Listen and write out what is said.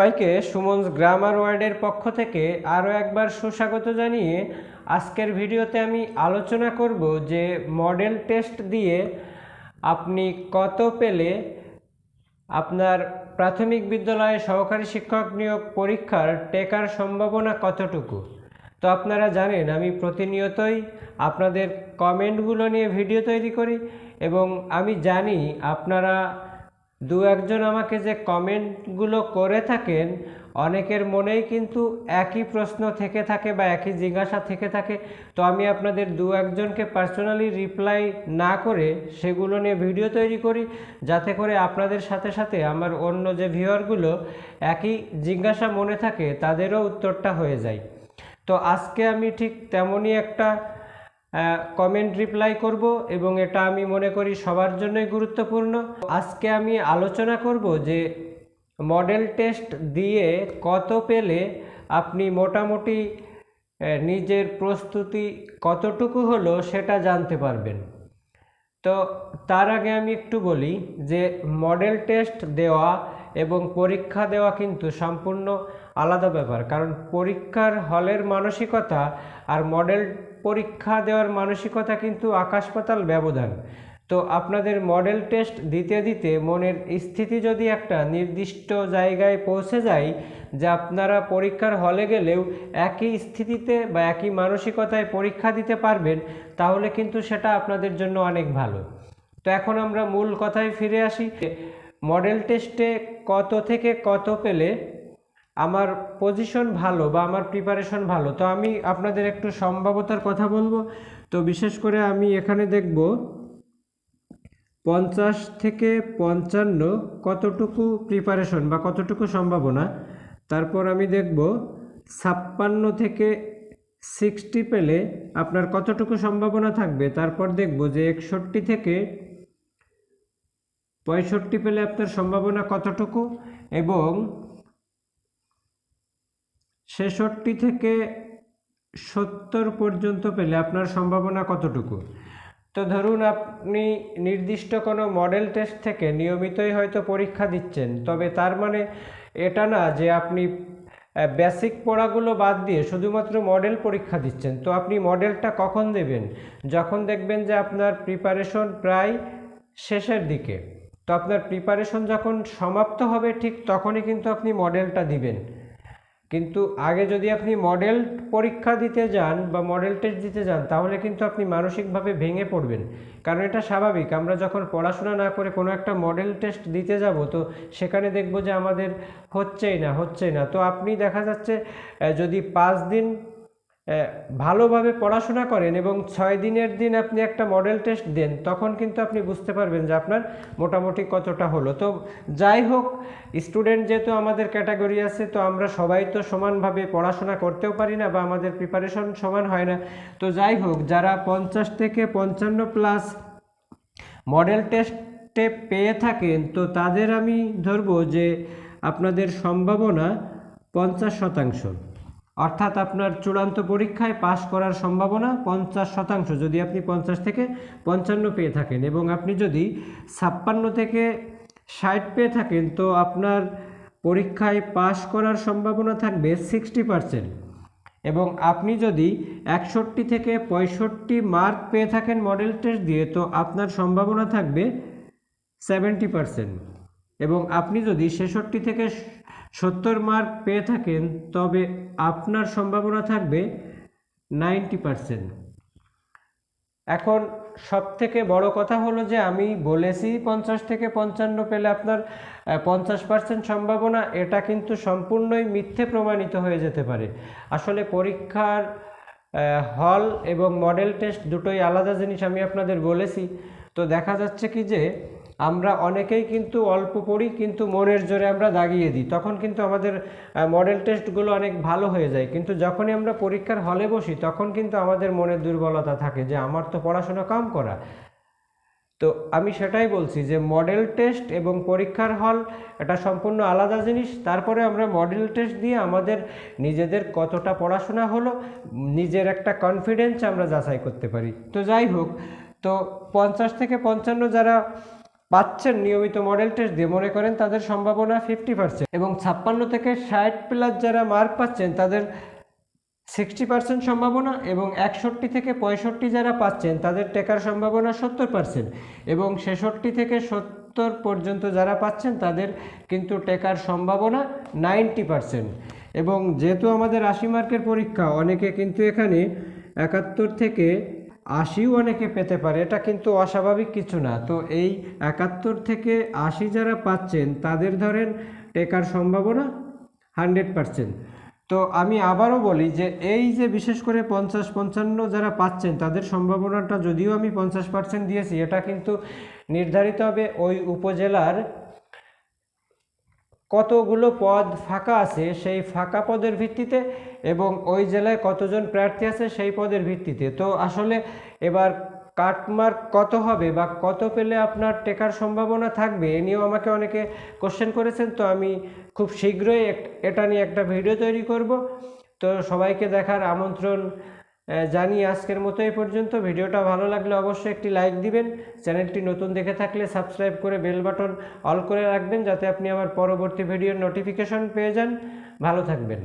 সবাইকে সুমনস গ্রামার ওয়ার্ডের পক্ষ থেকে আরও একবার সুস্বাগত জানিয়ে আজকের ভিডিওতে আমি আলোচনা করব যে মডেল টেস্ট দিয়ে আপনি কত পেলে আপনার প্রাথমিক বিদ্যালয়ে সহকারী শিক্ষক নিয়োগ পরীক্ষার টেকার সম্ভাবনা কতটুকু? তো আপনারা জানেন, আমি প্রতিনিয়তই আপনাদের কমেন্টগুলো নিয়ে ভিডিও তৈরি করি এবং আমি জানি আপনারা দু একজন আমাকে যে কমেন্টগুলো করে থাকেন, অনেকের মনেই কিন্তু একই প্রশ্ন থেকে থাকে বা একই জিজ্ঞাসা থেকে থাকে। তো আমি আপনাদের দু একজনকে পার্সোনালি রিপ্লাই না করে সেগুলো নিয়ে ভিডিও তৈরি করি, যাতে করে আপনাদের সাথে সাথে আমার অন্য যে ভিউয়ারগুলো একই জিজ্ঞাসা মনে থাকে, তাদেরও উত্তরটা হয়ে যায়। তো আজকে আমি ঠিক তেমনই একটা কমেন্ট রিপ্লাই করব এবং এটা আমি মনে করি সবার জন্যই গুরুত্বপূর্ণ। আজকে আমি আলোচনা করব যে মডেল টেস্ট দিয়ে কত পেলে আপনি মোটামুটি নিজের প্রস্তুতি কতটুকু হলো সেটা জানতে পারবেন। তো তার আগে আমি একটু বলি যে মডেল টেস্ট দেওয়া এবং পরীক্ষা দেওয়া কিন্তু সম্পূর্ণ আলাদা ব্যাপার। কারণ পরীক্ষার হলের মানসিকতা আর মডেল পরীক্ষা দেওয়ার মানসিকতা কিন্তু আকাশ পাতাল ব্যবধান। তো আপনাদের মডেল টেস্ট দিতে দিতে মনের স্থিতি যদি একটা নির্দিষ্ট জায়গায় পৌঁছে যায়, যে আপনারা পরীক্ষার হলে গেলেও একই স্থিতিতে বা একই মানসিকতায় পরীক্ষা দিতে পারবেন, তাহলে কিন্তু সেটা আপনাদের জন্য অনেক ভালো। তো এখন আমরা মূল কথায় ফিরে আসি। মডেল টেস্টে কত থেকে কত পেলে আমার পজিশন ভালো বা আমার প্রিপারেশন ভালো, তো আমি আপনাদের একটু সম্ভাবতার কথা বলব। তো বিশেষ করে আমি এখানে দেখব পঞ্চাশ থেকে পঞ্চান্ন কতটুকু প্রিপারেশন বা কতটুকু সম্ভাবনা। তারপর আমি দেখব ছাপ্পান্ন থেকে সিক্সটি পেলে আপনার কতটুকু সম্ভাবনা থাকবে। তারপর দেখব যে একষট্টি থেকে পঁয়ষট্টি পেলে আপনার সম্ভাবনা কতটুকু এবং ছেষট্টি থেকে সত্তর পর্যন্ত পেলে আপনার সম্ভাবনা কতটুকু? তো ধরুন আপনি নির্দিষ্ট কোনো মডেল টেস্ট থেকে নিয়মিতই হয়তো পরীক্ষা দিচ্ছেন, তবে তার মানে এটা না যে আপনি বেসিক পড়াগুলো বাদ দিয়ে শুধুমাত্র মডেল পরীক্ষা দিচ্ছেন। তো আপনি মডেলটা কখন দেবেন? যখন দেখবেন যে আপনার প্রিপারেশন প্রায় শেষের দিকে। তো আপনার প্রিপারেশন যখন সমাপ্ত হবে ঠিক তখনই কিন্তু আপনি মডেলটা দিবেন। কিন্তু আগে যদি আপনি মডেল পরীক্ষা দিতে যান বা মডেল টেস্ট দিতে যান, তাহলে কিন্তু আপনি মানসিকভাবে ভেঙে পড়বেন। কারণ এটা স্বাভাবিক, আমরা যখন পড়াশোনা না করে কোনো একটা মডেল টেস্ট দিতে যাব, তো সেখানে দেখব যে আমাদের হচ্ছেই না হচ্ছেই না। তো আপনি দেখা যাচ্ছে যদি পাঁচ দিন ভালোভাবে পড়াশোনা করেন এবং ছয় দিনের দিন আপনি একটা মডেল টেস্ট দেন, তখন কিন্তু আপনি বুঝতে পারবেন যে আপনার মোটামুটি কতটা হলো। তো যাই হোক স্টুডেন্ট যেহেতু আমাদের ক্যাটাগরি আছে, তো আমরা সবাই তো সমানভাবে পড়াশোনা করতেও পারি না বা আমাদের প্রিপারেশন সমান হয় না। তো যাই হোক, যারা পঞ্চাশ থেকে পঞ্চান্ন প্লাস মডেল টেস্টে পেয়ে থাকেন, তো তাদের আমি ধরবো যে আপনাদের সম্ভাবনা পঞ্চাশ শতাংশ। অর্থাৎ আপনার চূড়ান্ত পরীক্ষায় পাশ করার সম্ভাবনা পঞ্চাশ শতাংশ, যদি আপনি পঞ্চাশ থেকে পঞ্চান্ন পেয়ে থাকেন এবং আপনি যদি ছাপ্পান্ন থেকে ষাট পেয়ে থাকেন, তো আপনার পরীক্ষায় পাশ করার সম্ভাবনা থাকবে সিক্সটি পারসেন্ট। এবং আপনি যদি একষট্টি থেকে পঁয়ষট্টি মার্ক পেয়ে থাকেন মডেল টেস্ট দিয়ে, তো আপনার সম্ভাবনা থাকবে সেভেন্টি পারসেন্ট। এবং আপনি যদি ছেষট্টি থেকে সত্তর মার্ক পেয়ে থাকেন, তবে আপনার সম্ভাবনা থাকবে নাইনটি পারসেন্ট। এখন সব থেকে বড় কথা হলো যে, আমি বলেছি পঞ্চাশ থেকে পঞ্চান্ন পেলে আপনার পঞ্চাশ পার্সেন্ট সম্ভাবনা, এটা কিন্তু সম্পূর্ণই মিথ্যে প্রমাণিত হয়ে যেতে পারে। আসলে পরীক্ষার হল এবং মডেল টেস্ট দুটোই আলাদা জিনিস আমি আপনাদের বলেছি। তো দেখা যাচ্ছে কি যে আমরা অনেকেই কিন্তু অল্প পড়ি, কিন্তু মনের জোরে আমরা দাগিয়ে দিই। তখন কিন্তু আমাদের মডেল টেস্টগুলো অনেক ভালো হয়ে যায়। কিন্তু যখনই আমরা পরীক্ষার হলে বসি, তখন কিন্তু আমাদের মনের দুর্বলতা থাকে যে, আমার তো পড়াশোনা কম করা। তো আমি সেটাই বলছি যে মডেল টেস্ট এবং পরীক্ষার হল এটা সম্পূর্ণ আলাদা জিনিস। তারপরে আমরা মডেল টেস্ট দিয়ে আমাদের নিজেদের কতটা পড়াশোনা হলো, নিজের একটা কনফিডেন্স আমরা যাচাই করতে পারি। তো যাই হোক, তো পঞ্চাশ থেকে পঞ্চান্ন যারা পাচ্ছেন নিয়মিত মডেল টেস্ট দিয়ে মনে করেন তাদের সম্ভাবনা ফিফটি পার্সেন্ট এবং ছাপ্পান্ন থেকে ষাট প্লাস যারা মার্ক পাচ্ছেন, তাদের সিক্সটি পার্সেন্ট সম্ভাবনা এবং একষট্টি থেকে পঁয়ষট্টি যারা পাচ্ছেন, তাদের টেকার সম্ভাবনা সত্তর পার্সেন্ট এবং ছেষট্টি থেকে সত্তর পর্যন্ত যারা পাচ্ছেন, তাদের কিন্তু টেকার সম্ভাবনা নাইনটি পার্সেন্ট এবং যেহেতু আমাদের আশি মার্কের পরীক্ষা, অনেকে কিন্তু এখানে একাত্তর থেকে আশিও অনেকে পেতে পারে, এটা কিন্তু অস্বাভাবিক কিছু না। তো এই একাত্তর থেকে আশি যারা পাচ্ছেন, তাদের ধরেন টেকার সম্ভাবনা হান্ড্রেড পার্সেন্ট। তো আমি আবারও বলি যে এই যে বিশেষ করে পঞ্চাশ, পঞ্চান্ন যারা পাচ্ছেন, তাদের সম্ভাবনাটা যদিও আমি পঞ্চাশ পার্সেন্ট দিয়েছি, এটা কিন্তু নির্ধারিত হবে ওই উপজেলার কতগুলো পদ ফাঁকা আছে সেই ফাঁকা পদের ভিত্তিতে এবং ওই জেলায় কতজন প্রার্থী আছে সেই পদের ভিত্তিতে? তো আসলে এবার কাটমার্ক কত হবে বা কত পেলে আপনার টেকার সম্ভাবনা থাকবে এ নিয়েও আমাকে অনেকে কোশ্চেন করেছেন, তো আমি খুব শীঘ্রই এটা নিয়ে একটা ভিডিও তৈরি করব। তো সবাইকে দেখার আমন্ত্রণ জানিয়ে আজকের মতো এই পর্যন্ত। ভিডিওটা ভালো লাগলে অবশ্যই একটি লাইক দিবেন। চ্যানেলটি নতুন দেখে থাকলে সাবস্ক্রাইব করে বেল বাটন অল করে রাখবেন যাতে আপনি আমার পরবর্তী ভিডিওর নোটিফিকেশন পেয়ে যান। ভালো থাকবেন।